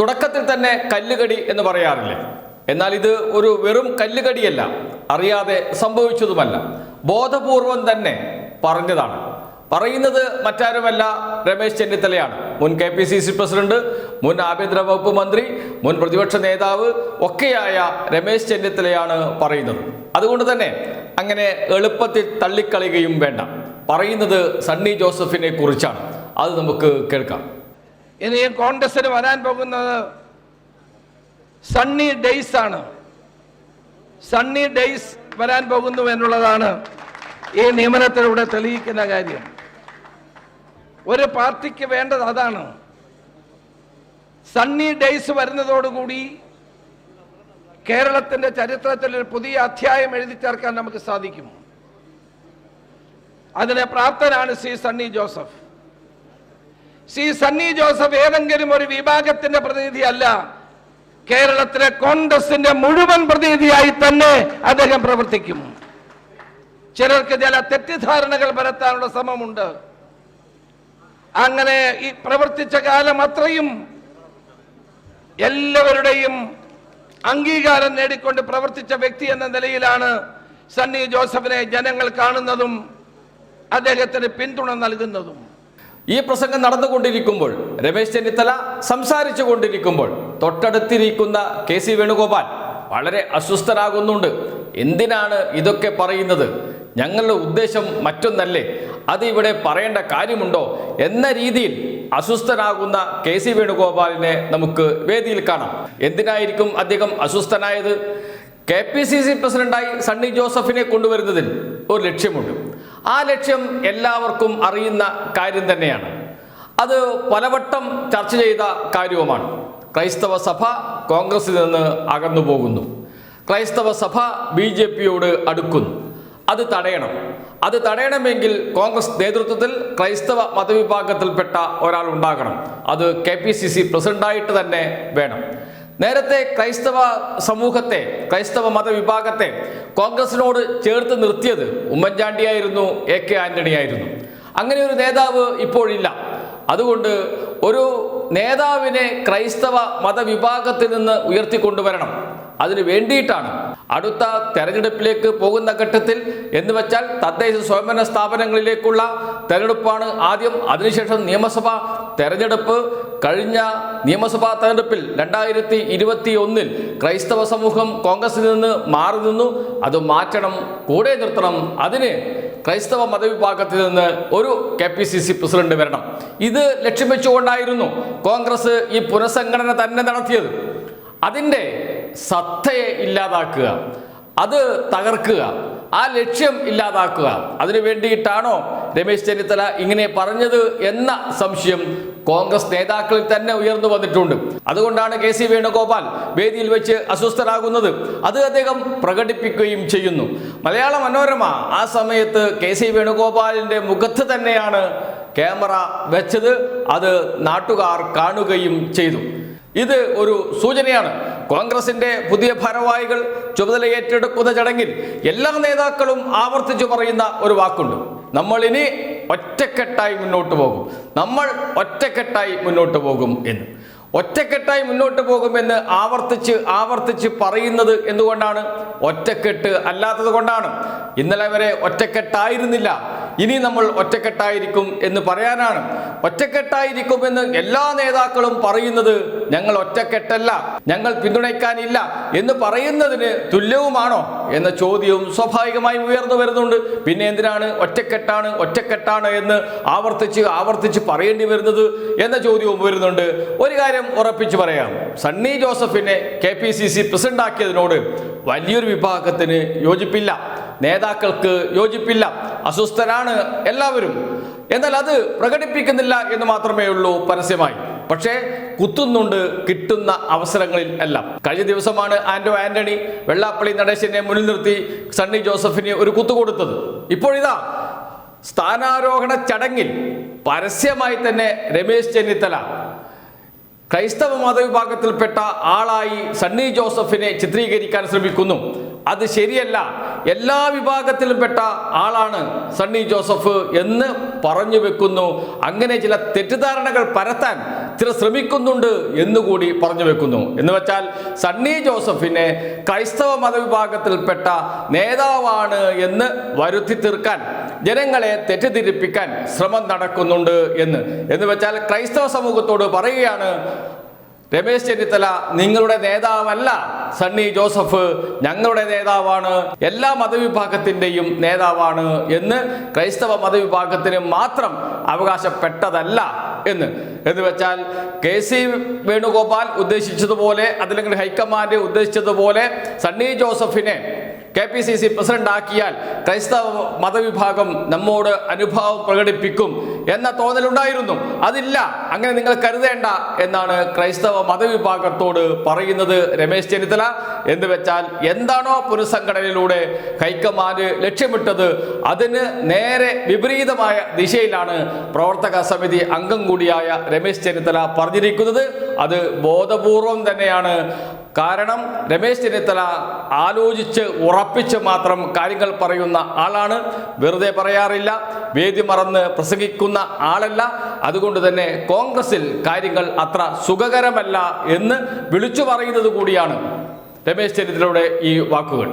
തുടക്കത്തിൽ തന്നെ കല്ലുകടി എന്ന് പറയാറില്ലേ? എന്നാൽ ഇത് ഒരു വെറും കല്ലുകടിയല്ല അറിയാതെ സംഭവിച്ചതുമല്ല. ബോധപൂർവം തന്നെ പറഞ്ഞതാണ്. പറയുന്നത് മറ്റാരുമല്ല രമേശ് ചെന്നിത്തലയാണ്. മുൻ K P C C president മുൻ ആഭ്യന്തര വകുപ്പ് മന്ത്രി മുൻ പ്രതിപക്ഷ നേതാവ് ഒക്കെയായ രമേശ് ചെന്നിത്തലയാണ് പറയുന്നത്. അതുകൊണ്ട് തന്നെ അങ്ങനെ എളുപ്പത്തിൽ തള്ളിക്കളയുകയും വേണ്ട. പറയുന്നത് സണ്ണി ജോസഫിനെ കുറിച്ചാണ്. അത് നമുക്ക് കേൾക്കാം. ഇനിയും കോൺഗ്രസിന് വരാൻ പോകുന്നത് സണ്ണി ഡേയ്സ് ആണ്. സണ്ണി ഡേയ്സ് വരാൻ പോകുന്നു എന്നുള്ളതാണ് ഈ നിയമനത്തിലൂടെ തെളിയിക്കുന്ന കാര്യം. ഒരു പാർട്ടിക്ക് വേണ്ടത് അതാണ്. സണ്ണി ഡേയ്സ് വരുന്നതോടുകൂടി കേരളത്തിന്റെ ചരിത്രത്തിൽ ഒരു പുതിയ അധ്യായം എഴുതി ചേർക്കാൻ നമുക്ക് സാധിക്കും. അതിനെ പ്രാപ്തനാണ് സി സണ്ണി ജോസഫ്. സി സണ്ണി ജോസഫ് ഏതെങ്കിലും ഒരു വിഭാഗത്തിന്റെ പ്രതിനിധിയല്ല കേരളത്തിലെ കോൺഗ്രസിന്റെ മുഴുവൻ പ്രതിനിധിയായി തന്നെ അദ്ദേഹം പ്രവർത്തിക്കും. ചിലർക്ക് ചില തെറ്റിദ്ധാരണകൾ പരത്താനുള്ള ശ്രമമുണ്ട്. അങ്ങനെ ഈ പ്രവർത്തിച്ച കാലം അത്രയും എല്ലാവരുടെയും അംഗീകാരം നേടിക്കൊണ്ട് പ്രവർത്തിച്ച വ്യക്തി എന്ന നിലയിലാണ് സണ്ണി ജോസഫിനെ ജനങ്ങൾ കാണുന്നതും അദ്ദേഹത്തിന് പിന്തുണ നൽകുന്നതും. ഈ പ്രസംഗം നടന്നുകൊണ്ടിരിക്കുമ്പോൾ രമേശ് ചെന്നിത്തല സംസാരിച്ചു കൊണ്ടിരിക്കുമ്പോൾ തൊട്ടടുത്തിരിക്കുന്ന കെ സി വേണുഗോപാൽ വളരെ അസ്വസ്ഥരാകുന്നുണ്ട്. എന്തിനാണ് ഇതൊക്കെ പറയുന്നത്? ഞങ്ങളുടെ ഉദ്ദേശം മറ്റൊന്നല്ലേ? അത് ഇവിടെ പറയേണ്ട കാര്യമുണ്ടോ? എന്ന രീതിയിൽ അസ്വസ്ഥനാകുന്ന കെ സി വേണുഗോപാലിനെ നമുക്ക് വേദിയിൽ കാണാം. എന്തിനായിരിക്കും അദ്ദേഹം അസ്വസ്ഥനായത്? കെ പി സി സി പ്രസിഡന്റായി സണ്ണി ജോസഫിനെ കൊണ്ടുവരുന്നതിൽ ഒരു ലക്ഷ്യമുണ്ട്. ആ ലക്ഷ്യം എല്ലാവർക്കും അറിയുന്ന കാര്യം തന്നെയാണ്. അത് പലവട്ടം ചർച്ച ചെയ്ത കാര്യവുമാണ്. ക്രൈസ്തവ സഭ കോൺഗ്രസിൽ നിന്ന് അകന്നു പോകുന്നു. ക്രൈസ്തവ സഭ ബി ജെ പിയോട് അടുക്കുന്നു. അത് തടയണം. അത് തടയണമെങ്കിൽ കോൺഗ്രസ് നേതൃത്വത്തിൽ ക്രൈസ്തവ മതവിഭാഗത്തിൽപ്പെട്ട ഒരാൾ ഉണ്ടാകണം. അത് കെ പി സി സി പ്രസിഡന്റായിട്ട് തന്നെ വേണം. നേരത്തെ ക്രൈസ്തവ സമൂഹത്തെ ക്രൈസ്തവ മതവിഭാഗത്തെ കോൺഗ്രസിനോട് ചേർത്ത് നിർത്തിയത് ഉമ്മൻചാണ്ടിയായിരുന്നു എ കെ ആന്റണി ആയിരുന്നു അങ്ങനെ ഒരു നേതാവ് ഇപ്പോഴില്ല. അതുകൊണ്ട് ഒരു നേതാവിനെ ക്രൈസ്തവ മതവിഭാഗത്തിൽ നിന്ന് ഉയർത്തിക്കൊണ്ടുവരണം. അതിനു വേണ്ടിയിട്ടാണ് അടുത്ത തെരഞ്ഞെടുപ്പിലേക്ക് പോകുന്ന ഘട്ടത്തിൽ എന്ന് വെച്ചാൽ തദ്ദേശ സ്വയംഭരണ സ്ഥാപനങ്ങളിലേക്കുള്ള തെരഞ്ഞെടുപ്പാണ് ആദ്യം. അതിനുശേഷം നിയമസഭ തെരഞ്ഞെടുപ്പ്. കഴിഞ്ഞ നിയമസഭാ തെരഞ്ഞെടുപ്പിൽ രണ്ടായിരത്തി ഇരുപത്തി ഒന്നിൽ ക്രൈസ്തവ സമൂഹം കോൺഗ്രസിൽ നിന്ന് മാറി നിന്നു. അത് മാറ്റണം കൂടെ നിർത്തണം. അതിന് ക്രൈസ്തവ മതവിഭാഗത്തിൽ നിന്ന് ഒരു K P C C president വരണം. ഇത് ലക്ഷ്യം വെച്ചുകൊണ്ടായിരുന്നു കോൺഗ്രസ് ഈ പുനഃസംഘടന തന്നെ നടത്തിയത്. അതിന്റെ സത്തയെ ഇല്ലാതാക്കുക. അത് തകർക്കുക. ആ ലക്ഷ്യം ഇല്ലാതാക്കുക. അതിനു വേണ്ടിയിട്ടാണോ രമേശ് ചെന്നിത്തല ഇങ്ങനെ പറഞ്ഞത് എന്ന സംശയം കോൺഗ്രസ് നേതാക്കളിൽ തന്നെ ഉയർന്നു വന്നിട്ടുണ്ട്. അതുകൊണ്ടാണ് കെ സി വേണുഗോപാൽ വേദിയിൽ വെച്ച് അസ്വസ്ഥരാകുന്നത്. അത് അദ്ദേഹം പ്രകടിപ്പിക്കുകയും ചെയ്യുന്നു. മലയാള മനോരമ ആ സമയത്ത് കെ സി വേണുഗോപാലിന്റെ മുഖത്ത് തന്നെയാണ് ക്യാമറ വെച്ചത്. അത് നാട്ടുകാർ കാണുകയും ചെയ്തു. ഇത് ഒരു സൂചനയാണ്. കോൺഗ്രസിന്റെ പുതിയ ഭാരവാഹികൾ ചുമതല ഏറ്റെടുക്കുന്ന ചടങ്ങിൽ എല്ലാ നേതാക്കളും ആവർത്തിച്ചു പറയുന്ന ഒരു വാക്കുണ്ട്. നമ്മളിനി ഒറ്റക്കെട്ടായി മുന്നോട്ട് പോകും. നമ്മൾ ഒറ്റക്കെട്ടായി മുന്നോട്ട് പോകും എന്ന്. ഒറ്റക്കെട്ടായി മുന്നോട്ട് പോകുമെന്ന് ആവർത്തിച്ച് ആവർത്തിച്ച് പറയുന്നത് എന്തുകൊണ്ടാണ്? ഒറ്റക്കെട്ട് അല്ലാത്തത് കൊണ്ടാണ്. ഇന്നലെ വരെ ഒറ്റക്കെട്ടായിരുന്നില്ല. ഇനി നമ്മൾ ഒറ്റക്കെട്ടായിരിക്കും എന്ന് പറയാനാണ്. ഒറ്റക്കെട്ടായിരിക്കും എന്ന് എല്ലാ നേതാക്കളും പറയുന്നത് ഞങ്ങൾ ഒറ്റക്കെട്ടല്ല ഞങ്ങൾ പിന്തുണയ്ക്കാനില്ല എന്ന് പറയുന്നതിന് തുല്യവുമാണോ എന്ന ചോദ്യവും സ്വാഭാവികമായും ഉയർന്നു വരുന്നുണ്ട്. പിന്നെ എന്തിനാണ് ഒറ്റക്കെട്ടാണ് ഒറ്റക്കെട്ടാണ് എന്ന് ആവർത്തിച്ച് ആവർത്തിച്ച് പറയേണ്ടി വരുന്നത് എന്ന ചോദ്യവും വരുന്നുണ്ട് ഒരു കാര്യം ഉറപ്പിച്ച് പറയാം. സണ്ണി ജോസഫിനെ K P C C president ആക്കിയതിനോട് വലിയൊരു വിഭാഗത്തിന് യോജിപ്പില്ല. നേതാക്കൾക്ക് യോജിപ്പില്ല. അസ്വസ്ഥരാണ് എല്ലാവരും. എന്നാൽ അത് പ്രകടിപ്പിക്കുന്നില്ല എന്ന് മാത്രമേ ഉള്ളൂ പരസ്യമായി. പക്ഷേ കുത്തുന്നുണ്ട് കിട്ടുന്ന അവസരങ്ങളിൽ എല്ലാം. കഴിഞ്ഞ ദിവസമാണ് ആന്റോ ആന്റണി വെള്ളാപ്പള്ളി നടേശനെ മുന്നിൽ നിർത്തി സണ്ണി ജോസഫിന് ഒരു കുത്തു കൊടുത്തത്. ഇപ്പോഴിതാ സ്ഥാനാരോഹണ ചടങ്ങിൽ പരസ്യമായി തന്നെ രമേശ് ചെന്നിത്തല ക്രൈസ്തവ മതവിഭാഗത്തിൽപ്പെട്ട ആളായി സണ്ണി ജോസഫിനെ ചിത്രീകരിക്കാൻ ശ്രമിക്കുന്നു. അത് ശരിയല്ല. എല്ലാ വിഭാഗത്തിലും പെട്ട ആളാണ് സണ്ണി ജോസഫ് എന്ന് പറഞ്ഞു വെക്കുന്നു. അങ്ങനെ ചില തെറ്റിദ്ധാരണകൾ പരത്താൻ ചില ശ്രമിക്കുന്നുണ്ട് എന്നുകൂടി പറഞ്ഞു വെക്കുന്നു. എന്ന് വെച്ചാൽ സണ്ണി ജോസഫിനെ ക്രൈസ്തവ മതവിഭാഗത്തിൽപ്പെട്ട നേതാവാണ് എന്ന് വരുത്തി തീർക്കാൻ ജനങ്ങളെ തെറ്റിദ്ധരിപ്പിക്കാൻ ശ്രമം നടക്കുന്നുണ്ട് എന്ന്. എന്ന് വെച്ചാൽ ക്രൈസ്തവ സമൂഹത്തോട് പറയുകയാണ് രമേശ് ചെന്നിത്തല നിങ്ങളുടെ നേതാവല്ല സണ്ണി ജോസഫ് ഞങ്ങളുടെ നേതാവാണ് എല്ലാ മതവിഭാഗത്തിന്റെയും നേതാവാണ് എന്ന് ക്രൈസ്തവ മതവിഭാഗത്തിന് മാത്രം അവകാശപ്പെട്ടതല്ല എന്ന്. എന്ന് വെച്ചാൽ കെ സി വേണുഗോപാൽ ഉദ്ദേശിച്ചതുപോലെ അതല്ലെങ്കിൽ ഹൈക്കമാൻഡ് ഉദ്ദേശിച്ചതുപോലെ സണ്ണി ജോസഫിനെ K P C C president ആക്കിയാൽ ക്രൈസ്തവ മതവിഭാഗം നമ്മോട് അനുഭാവം പ്രകടിപ്പിക്കും എന്ന തോന്നലുണ്ടായിരുന്നു. അതില്ല. അങ്ങനെ നിങ്ങൾ കരുതേണ്ട എന്നാണ് ക്രൈസ്തവ മതവിഭാഗത്തോട് പറയുന്നത് രമേശ് ചെന്നിത്തല. എന്ന് വെച്ചാൽ എന്താണോ പുനഃസംഘടനയിലൂടെ ഹൈക്കമാൻഡ് ലക്ഷ്യമിട്ടത് അതിന് നേരെ വിപരീതമായ ദിശയിലാണ് പ്രവർത്തക സമിതി അംഗം കൂടിയായ രമേശ് ചെന്നിത്തല പറഞ്ഞിരിക്കുന്നത്. അത് ബോധപൂർവം തന്നെയാണ്. കാരണം രമേശ് ചെന്നിത്തല ആലോചിച്ച് ഉറപ്പിച്ച് മാത്രം കാര്യങ്ങൾ പറയുന്ന ആളാണ്. വെറുതെ പറയാറില്ല. വേദി മറന്ന് പ്രസംഗിക്കുന്ന ആളല്ല. അതുകൊണ്ട് തന്നെ കോൺഗ്രസിൽ കാര്യങ്ങൾ അത്ര സുഖകരമല്ല എന്ന് വിളിച്ചു പറയുന്നത് കൂടിയാണ് രമേശ് ചെന്നിത്തലയുടെ ഈ വാക്കുകൾ.